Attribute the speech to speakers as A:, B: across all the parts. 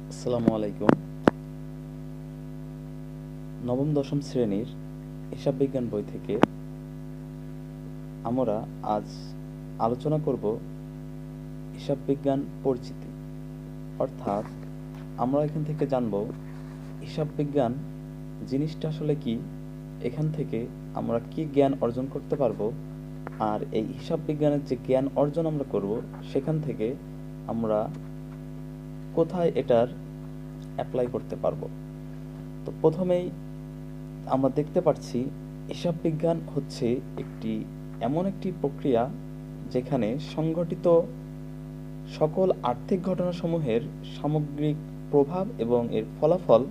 A: আসসালামু আলাইকুম। নবম, দশম শ্রেণির হিসাব বিজ্ঞান বই থেকে আমরা আজ আলোচনা করব হিসাব বিজ্ঞান পরিচিতি। অর্থাৎ আমরা এখান থেকে জানব হিসাব বিজ্ঞান জিনিসটা আসলে কি, এখান থেকে আমরা কি জ্ঞান অর্জন করতে পারব, আর এই হিসাব বিজ্ঞানের যে জ্ঞান অর্জন আমরা করব, সেখান থেকে আমরা কোথায় এটার অ্যাপ্লাই করতে পারব? তো প্রথমেই আমরা দেখতে পাচ্ছি হিসাব বিজ্ঞান হচ্ছে একটি এমন একটি প্রক্রিয়া যেখানে সংঘটিত সকল আর্থিক ঘটনাসমূহের সামগ্রিক প্রভাব এবং এর ফলাফল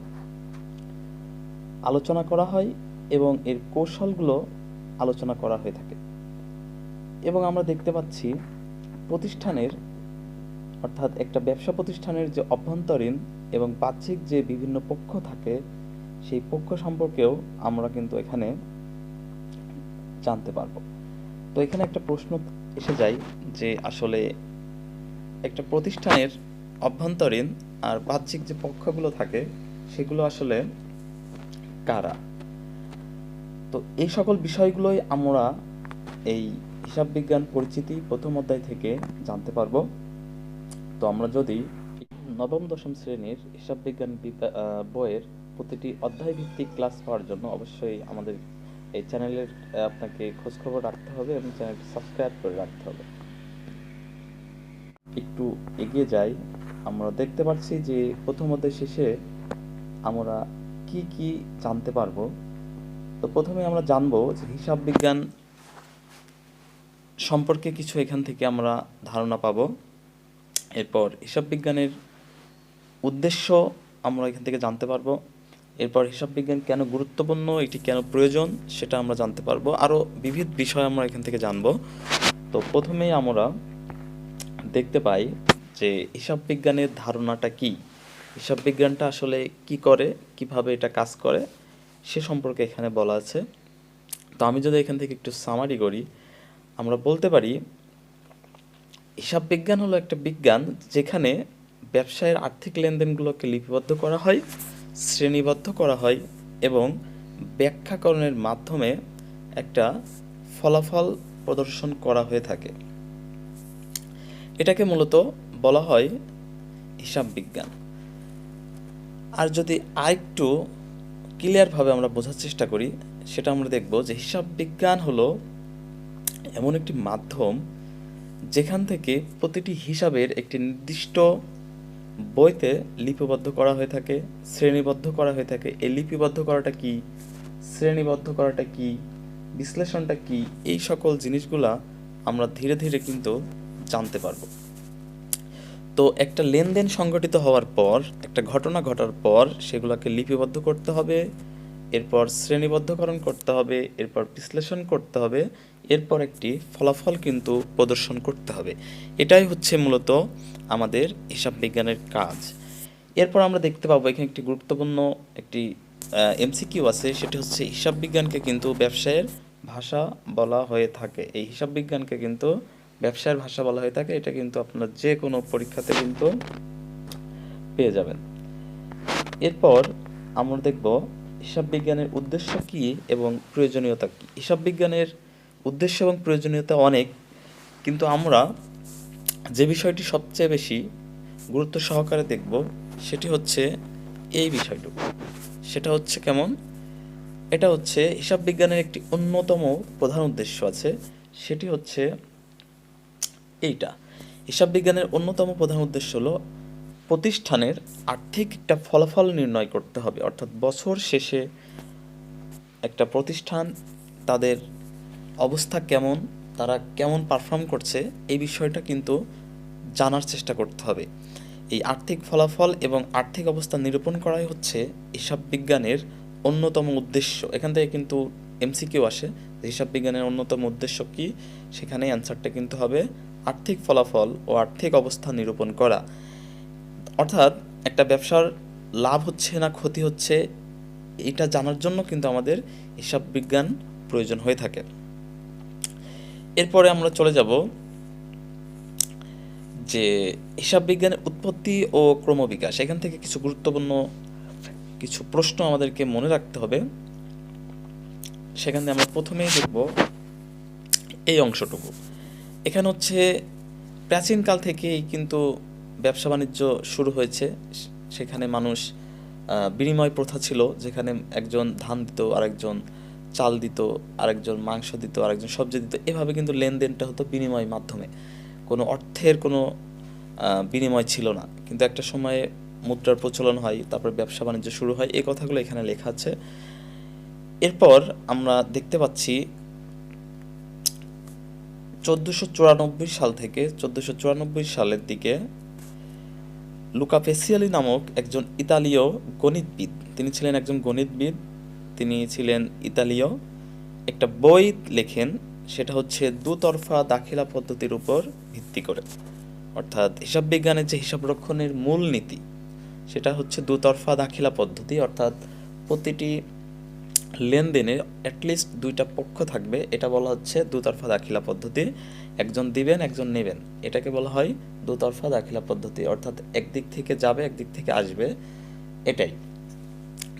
A: আলোচনা করা হয় এবং এর কৌশলগুলো আলোচনা করা হয়ে থাকে। এবং আমরা দেখতে পাচ্ছি প্রতিষ্ঠানের অর্থাৎ একটা ব্যবসা প্রতিষ্ঠানের যে অভ্যন্তরীণ এবং বাহ্যিক যে বিভিন্ন পক্ষ থাকে, সেই পক্ষ সম্পর্কেও আমরা কিন্তু এখানে জানতে পারব। তো এখানে একটা প্রশ্ন এসে যায় যে আসলে একটা প্রতিষ্ঠানের অভ্যন্তরীণ আর বাহ্যিক যে পক্ষগুলো থাকে, সেগুলো আসলে কারা? তো এই সকল বিষয়গুলোই আমরা এই হিসাব বিজ্ঞান পরিচিতি প্রথম অধ্যায় থেকে জানতে পারব। তো আমরা যদি নবম, দশম শ্রেণির হিসাব বিজ্ঞান বইয়ের প্রতিটি অধ্যায় ভিত্তিক ক্লাস পাওয়ার জন্য অবশ্যই আমাদের এই চ্যানেলের আপনাকে খোঁজখবর রাখতে হবে এবং চ্যানেলটি সাবস্ক্রাইব করে রাখতে হবে। একটু এগিয়ে যাই। আমরা দেখতে পাচ্ছি যে প্রথম অধ্যায় শেষে আমরা কি কি জানতে পারব? তো প্রথমে আমরা জানব যে হিসাব বিজ্ঞান সম্পর্কে কিছু এখান থেকে আমরা ধারণা পাবো। এরপর হিসাব বিজ্ঞানের উদ্দেশ্য আমরা এখান থেকে জানতে পারব। এরপর হিসাব বিজ্ঞান কেন গুরুত্বপূর্ণ, এটি কেন প্রয়োজন, সেটা আমরা জানতে পারব। আরও বিবিধ বিষয় আমরা এখান থেকে জানব। তো প্রথমেই আমরা দেখতে পাই যে হিসাব বিজ্ঞানের ধারণাটা কি? হিসাব বিজ্ঞানটা আসলে কি করে, কীভাবে এটা কাজ করে, সে সম্পর্কে এখানে বলা আছে। তো আমি যদি এখান থেকে একটু সামারি করি, আমরা বলতে পারি হিসাব বিজ্ঞান হলো একটা বিজ্ঞান যেখানে ব্যবসায়ের আর্থিক লেনদেনগুলোকে লিপিবদ্ধ করা হয়, শ্রেণীবদ্ধ করা হয় এবং ব্যাখ্যাকরণের মাধ্যমে একটা ফলাফল প্রদর্শন করা হয়ে থাকে। এটাকে মূলত বলা হয় হিসাব বিজ্ঞান। আর যদি আরেকটু ক্লিয়ারভাবে আমরা বোঝার চেষ্টা করি, সেটা আমরা দেখব যে হিসাব বিজ্ঞান হলো এমন একটি মাধ্যম যেখান থেকে প্রতিটি হিসাবের একটি নির্দিষ্ট বইতে লিপিবদ্ধ করা হয়ে থাকে, শ্রেণীবদ্ধ করা হয়ে থাকে। এই লিপিবদ্ধ করাটা কি? শ্রেণীবদ্ধ করাটা কি? বিশ্লেষণটা কি? এই সকল জিনিসগুলা আমরা ধীরে ধীরে কিন্তু জানতে পারব। তো একটা লেনদেন সংগঠিত হওয়ার পর, একটা ঘটনা ঘটার পর সেগুলোকে লিপিবদ্ধ করতে হবে। এরপর শ্রেণীবদ্ধকরণ করতে হবে, এরপর বিশ্লেষণ করতে হবে, এরপর একটি ফলাফল কিন্তু প্রদর্শন করতে হবে। এটাই হচ্ছে মূলত আমাদের হিসাব বিজ্ঞানের কাজ। এরপর আমরা দেখতে পাবো এখানে একটি গুরুত্বপূর্ণ একটি এমসিকিউ আছে, সেটি হচ্ছে হিসাব বিজ্ঞানকে কিন্তু ব্যবসায়ের ভাষা বলা হয়ে থাকে। এই হিসাব বিজ্ঞানকে কিন্তু ব্যবসায়ের ভাষা বলা হয়ে থাকে, এটা কিন্তু আপনার যে কোনো পরীক্ষাতে কিন্তু পেয়ে যাবেন। এরপর আমরা দেখব হিসাব বিজ্ঞানের উদ্দেশ্য কি এবং প্রয়োজনীয়তা কী? হিসাব বিজ্ঞানের উদ্দেশ্য এবং প্রয়োজনীয়তা অনেক, কিন্তু আমরা যে বিষয়টি সবচেয়ে বেশি গুরুত্ব সহকারে দেখব সেটি হচ্ছে এই বিষয়টুকু। সেটা হচ্ছে কেমন? এটা হচ্ছে হিসাব বিজ্ঞানের একটি অন্যতম প্রধান উদ্দেশ্য আছে, সেটি হচ্ছে এইটা। হিসাব বিজ্ঞানের অন্যতম প্রধান উদ্দেশ্য হলো প্রতিষ্ঠানের আর্থিক একটা ফলাফল নির্ণয় করতে হবে। অর্থাৎ বছর শেষে একটা প্রতিষ্ঠান তাদের অবস্থা কেমন, তারা কেমন পারফর্ম করছে, এই বিষয়টা কিন্তু জানার চেষ্টা করতে হবে। এই আর্থিক ফলাফল এবং আর্থিক অবস্থা নিরূপণ করাই হচ্ছে হিসাব বিজ্ঞানের অন্যতম উদ্দেশ্য। এখান থেকে কিন্তু এমসিকিউ আসে। হিসাব বিজ্ঞানের অন্যতম উদ্দেশ্য কি? সেখানে অ্যান্সারটা কিন্তু হবে আর্থিক ফলাফল ও আর্থিক অবস্থা নিরূপণ করা। অর্থাৎ একটা ব্যবসার লাভ হচ্ছে না ক্ষতি হচ্ছে, এটা জানার জন্য কিন্তু আমাদের হিসাব বিজ্ঞান প্রয়োজন হয়ে থাকে। এরপরে আমরা চলে যাব যে হিসাব বিজ্ঞানের উৎপত্তি ও ক্রমবিকাশ। এখান থেকে কিছু গুরুত্বপূর্ণ কিছু প্রশ্ন আমাদেরকে মনে রাখতে হবে। সেখানে আমরা প্রথমেই দেখব এই অংশটুকু। এখানে হচ্ছে প্রাচীনকাল থেকেই কিন্তু ব্যবসা বাণিজ্য শুরু হয়েছে। সেখানে মানুষ বিনিময় প্রথা ছিল, যেখানে একজন ধান দিত, আরেকজন চাল দিত, আরেকজন মাংস দিত, আরেকজন সবজি দিত। এভাবে কিন্তু লেনদেনটা হতো বিনিময় মাধ্যমে। কোনো অর্থের কোনো বিনিময় ছিল না। কিন্তু একটা সময়ে মুদ্রার প্রচলন হয়, তারপর ব্যবসা বাণিজ্য শুরু হয়। এই কথাগুলো এখানে লেখা আছে। এরপর আমরা দেখতে পাচ্ছি, চোদ্দোশো চুরানব্বই সাল থেকে, চোদ্দোশো চুরানব্বই সালের দিকে লুকা পেসিয়ালি নামক একজন ইতালীয় গণিতবিদ। তিনি ছিলেন একজন গণিতবিদ, তিনি ছিলেন ইতালীয়। একটা বই লেখেন, সেটা হচ্ছে দুতরফা দাখিলা পদ্ধতির উপর ভিত্তি করে। অর্থাৎ হিসাব বিজ্ঞানের যে হিসাব রক্ষণের মূল নীতি, সেটা হচ্ছে দুতরফা দাখিলা পদ্ধতি। অর্থাৎ প্রতিটি লেনদেনে অ্যাটলিস্ট দুইটা পক্ষ থাকবে। এটা বলা হচ্ছে দুতরফা দাখিলা পদ্ধতি। একজন দিবেন, একজন নেবেন। এটাকে বলা হয় দুতরফা দাখিলা পদ্ধতি। অর্থাৎ একদিক থেকে যাবে, একদিক থেকে আসবে। এটাই।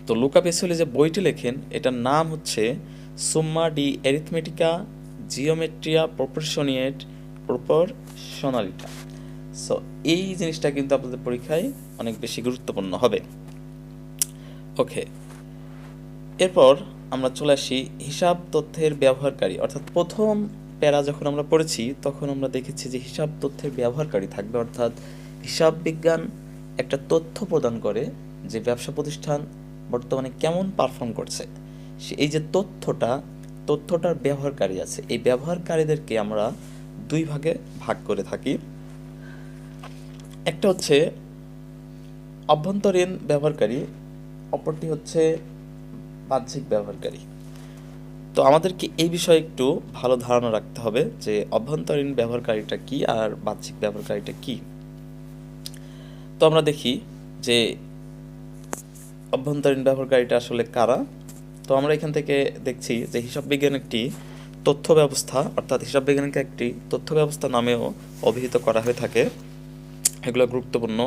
A: তো লুকা পেসুলি যে বইটি লেখেন, এটার নাম হচ্ছে সুম্মা ডি এরিথমেটিকা জিওমেট্রিয়া প্রপোর্শনিয়েট প্রপোর্শনালিটা। সো এই জিনিসটা কিন্তু আপনাদের পরীক্ষায় অনেক বেশি গুরুত্বপূর্ণ হবে। ওকে। এরপর আমরা চলে আসি হিসাব তথ্যের ব্যবহারকারী। অর্থাৎ প্রথম প্যারা যখন আমরা পড়েছি, তখন আমরা দেখেছি যে হিসাব তথ্যের ব্যবহারকারী থাকবে, অর্থাৎ হিসাব বিজ্ঞান একটা তথ্য প্রদান করে যে ব্যবসা প্রতিষ্ঠান বর্তমানে কেমন পারফর্ম করছে। এই যে তথ্যটা, তথ্যটার ব্যবহারকারী আছে। এই ব্যবহারকারীদেরকে আমরা দুই ভাগে ভাগ করে থাকি। একটা হচ্ছে অভ্যন্তরীণ ব্যবহারকারী, অপরটি হচ্ছে বাহ্যিক ব্যবহারকারী। তো আমাদেরকে এই বিষয়ে একটু ভালো ধারণা রাখতে হবে যে অভ্যন্তরীণ ব্যবহারকারীটা কি আর বাহ্যিক ব্যবহারকারীটা কি। তো আমরা দেখি যে অভ্যন্তরীণ ব্যবহারকারীটা আসলে কারা। তো আমরা এখান থেকে দেখছি যে হিসাব বিজ্ঞান একটি তথ্য ব্যবস্থা, অর্থাৎ হিসাব বিজ্ঞানকে একটি তথ্য ব্যবস্থা নামেও অভিহিত করা হয়ে থাকে। এগুলো গুরুত্বপূর্ণ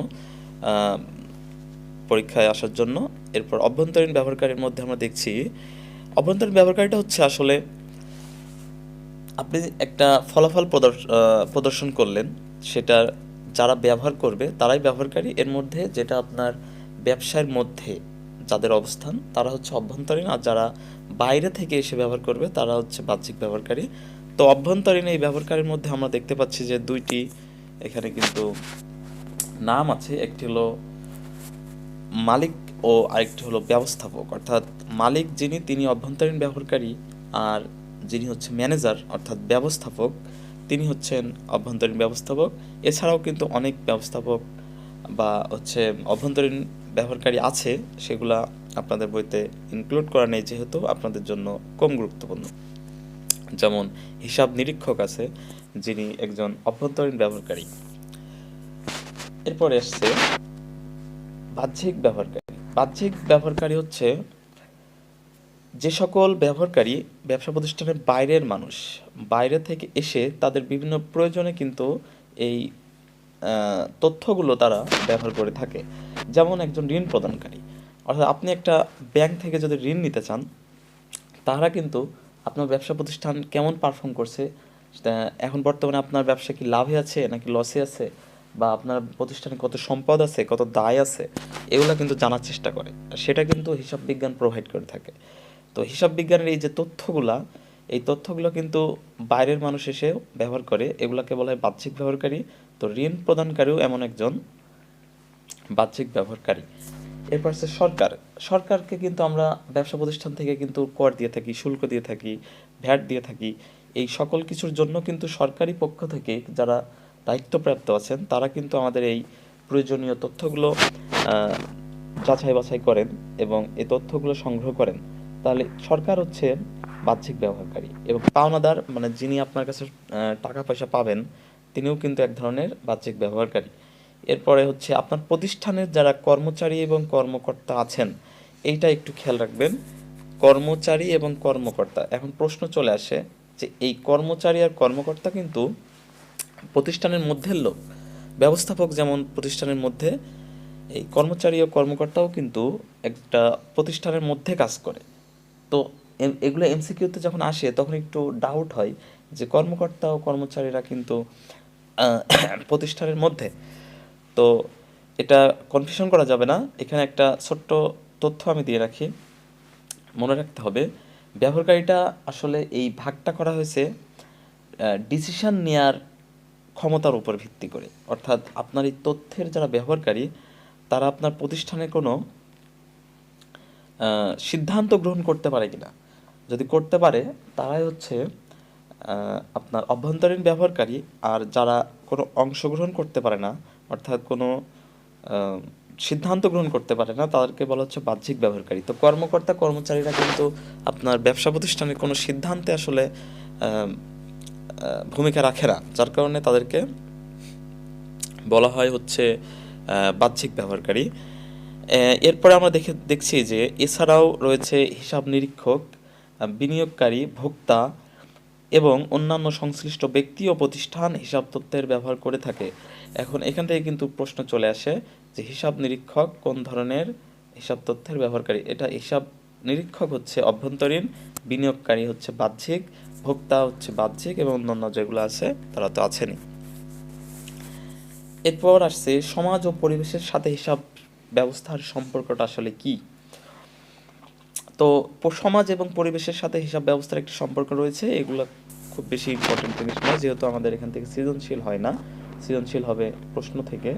A: পরীক্ষায় আসার জন্য। এরপর অভ্যন্তরীণ ব্যবহারকারীর মধ্যে আমরা দেখছি অভ্যন্তরীণ ব্যবহারকারীটা হচ্ছে আসলে আপনি একটা ফলাফল প্রদর্শ- প্রদর্শন করলেন, সেটা যারা ব্যবহার করবে, তারাই ব্যবহারকারী। এর মধ্যে যেটা আপনার ব্যবসায়ের মধ্যে যাদের অবস্থান, তারা হচ্ছে অভ্যন্তরীণ, আর যারা বাইরে থেকে এসে ব্যবহার করবে, তারা হচ্ছে বাহ্যিক ব্যবহারকারী। তো অভ্যন্তরীণ এই ব্যবহারকারীর মধ্যে আমরা দেখতে পাচ্ছি যে দুইটি, এখানে কিন্তু নাম আছে। একটি হলো মালিক ও আরেকটি হলো ব্যবস্থাপক। অর্থাৎ মালিক যিনি, তিনি অভ্যন্তরীণ ব্যবহারকারী আর যিনি হচ্ছে ম্যানেজার, অর্থাৎ ব্যবস্থাপক, তিনি হচ্ছেন অভ্যন্তরীণ ব্যবস্থাপক। এছাড়াও কিন্তু অনেক ব্যবস্থাপক বা হচ্ছে অভ্যন্তরীণ ব্যবহারকারী আছে, সেগুলা আপনাদের বইতে ইনক্লুড করা নেই যেহেতু আপনাদের জন্য কম গুরুত্বপূর্ণ। যেমন হিসাব নিরীক্ষক আছে, যিনি একজন অভ্যন্তরীণ ব্যবহারকারী। এরপরে আসছে বাহ্যিক ব্যবহারকারী। বাহ্যিক ব্যবহারকারী হচ্ছে যে সকল ব্যবহারকারী ব্যবসা প্রতিষ্ঠানের বাইরের মানুষ, বাইরে থেকে এসে তাদের বিভিন্ন প্রয়োজনে কিন্তু এই তথ্যগুলো তারা ব্যবহার করে থাকে। যেমন একজন ঋণ প্রদানকারী। অর্থাৎ আপনি একটা ব্যাংক থেকে যদি ঋণ নিতে চান, তারা কিন্তু আপনার ব্যবসা প্রতিষ্ঠান কেমন পারফর্ম করছে এখন বর্তমানে আপনার ব্যবসা কি লাভে আছে নাকি লসে আছে? বা আপনার প্রতিষ্ঠানে কত সম্পদ আছে, কত দায় আছে, এগুলো কিন্তু জানার চেষ্টা করে। সেটা কিন্তু হিসাব বিজ্ঞান প্রোভাইড করে থাকে। তো হিসাব বিজ্ঞানের এই যে তথ্যগুলা, এই তথ্যগুলো কিন্তু বাইরের মানুষ এসে ব্যবহার করে। এগুলাকে বলা হয় বাহ্যিক ব্যবহারকারী। তো ঋণ প্রদানকারীও এমন একজন বাহ্যিক ব্যবহারকারী। এরপর হচ্ছে সরকার। সরকারকে কিন্তু আমরা ব্যবসা প্রতিষ্ঠান থেকে কিন্তু কর দিয়ে থাকি, শুল্ক দিয়ে থাকি, ভ্যাট দিয়ে থাকি। এই সকল কিছুর জন্য কিন্তু সরকারি পক্ষ থেকে যারা দায়িত্বপ্রাপ্ত আছেন, তারা কিন্তু আমাদের এই প্রয়োজনীয় তথ্যগুলো যাচাই বাছাই করেন এবং এই তথ্যগুলো সংগ্রহ করেন। তাহলে সরকার হচ্ছে বাহ্যিক ব্যবহারকারী এবং পাওনাদার মানে যিনি আপনার কাছে টাকা পয়সা পাবেন, তিনিও কিন্তু এক ধরনের বাহ্যিক ব্যবহারকারী। এরপরে হচ্ছে আপনার প্রতিষ্ঠানের যারা কর্মচারী এবং কর্মকর্তা আছেন, এইটা একটু খেয়াল রাখবেন। কর্মচারী এবং কর্মকর্তা, এখন প্রশ্ন চলে আসে যে এই কর্মচারী আর কর্মকর্তা কিন্তু প্রতিষ্ঠানের মধ্যের লোক। ব্যবস্থাপক যেমন প্রতিষ্ঠানের মধ্যে, এই কর্মচারী ও কর্মকর্তাও কিন্তু একটা প্রতিষ্ঠানের মধ্যে কাজ করে। তো এগুলো এমসিকিউতে যখন আসে, তখন একটু ডাউট হয় যে কর্মকর্তা ও কর্মচারীরা কিন্তু প্রতিষ্ঠানের মধ্যে। তো এটা কনফিউশন করা যাবে না। এখানে একটা ছোট্ট তথ্য আমি দিয়ে রাখি। মনে রাখতে হবে, ব্যবহারকারীটা আসলে এই ভাগটা করা হয়েছে ডিসিশন নেয়ার ক্ষমতার উপর ভিত্তি করে। অর্থাৎ আপনার এই তথ্যের যারা ব্যবহারকারী, তারা আপনার প্রতিষ্ঠানে কোনো সিদ্ধান্ত গ্রহণ করতে পারে কিনা? যদি করতে পারে, তারাই হচ্ছে আপনার অভ্যন্তরীণ ব্যবহারকারী, আর যারা কোনো অংশগ্রহণ করতে পারে না, অর্থাৎ কোনো সিদ্ধান্ত গ্রহণ করতে পারে না, তাদেরকে বলা হচ্ছে বাহ্যিক ব্যবহারকারী। তো কর্মকর্তা কর্মচারীরা কিন্তু আপনার ব্যবসা প্রতিষ্ঠানের কোনো সিদ্ধান্তে আসলে ভূমিকা রাখে না। যার কারণে তাদেরকে বলা হয় হচ্ছে বাহ্যিক ব্যবহারকারী। এরপরে আমরা দেখে, দেখছি যে এছাড়াও রয়েছে হিসাব নিরীক্ষক বিনিয়োগকারী, ভোক্তা এবং অন্যান্য সংশ্লিষ্ট ব্যক্তি ও প্রতিষ্ঠান হিসাব তথ্যের ব্যবহার করে থাকে। এখন এখান থেকে কিন্তু প্রশ্ন চলে আসে যে হিসাব নিরীক্ষক কোন ধরনের হিসাব তথ্যের ব্যবহারকারী? এটা হিসাব নিরীক্ষক হচ্ছে অভ্যন্তরীণ, বিনিয়োগকারী হচ্ছে বাহ্যিক ভোক্তা হচ্ছে বাহ্যিক এবং অন্যান্য যেগুলো আছে, তারা তো আছেনই। এরপর আসছে, সমাজ ও পরিবেশের সাথে হিসাব ব্যবস্থার সম্পর্কটা আসলে কি? তো সমাজ এবং পরিবেশের সাথে হিসাব ব্যবস্থার একটি সম্পর্ক রয়েছে, এগুলো খুব বেশি ইম্পর্টেন্ট জিনিস নয়, যেহেতু আমাদের এখান থেকে সৃজনশীল হয় না। সৃজনশীল হবে প্রশ্ন থেকে।